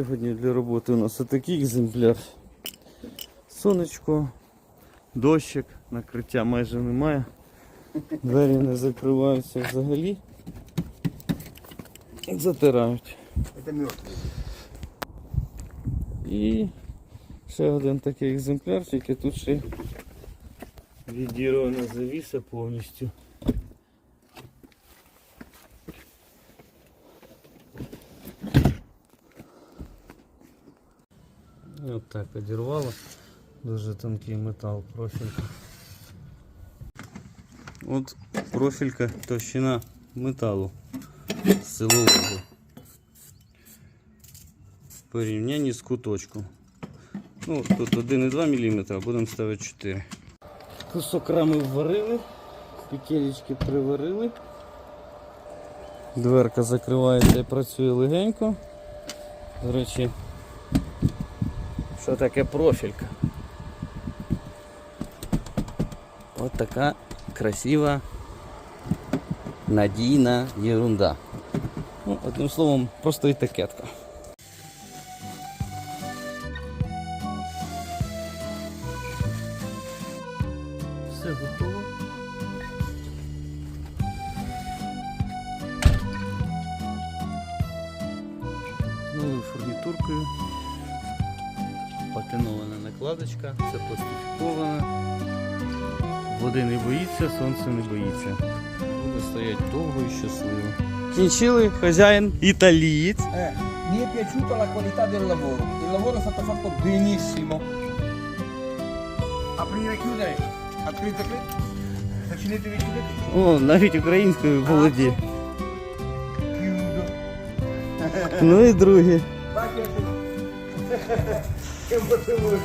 Сьогодні для роботи у нас отакий екземпляр. Сонечко, дощик, накриття майже немає. Двері не закриваються взагалі. Затирають. І ще один такий екземпляр, тільки тут ще відірвана завіса повністю. От так одірвало. Дуже тонкий метал, профілька. От профілька товщина металу силового в порівнянні з куточком. Ну, тут 1,2 мм, будемо ставити 4. Кусок рами вварили, петелечки приварили. Дверка закривається і працює легенько. До речі, що таке профілька? От така красива, надійна ерунда. Ну, одним словом, просто етикетка. Все готово. З новою фурнітуркою. Патинована накладочка, все пластифіковано. Води не боїться, сонце не боїться. Буде стояти довго і щасливо. Кінчили хазяїн італієць. Eh, mi è piaciuta la qualità del lavoro. Il lavoro è stato fatto benissimo. Aprire e chiudere. Aprite e. О, навіть українською. Chiudo. Ну і друге. Vai Eu vou te louco.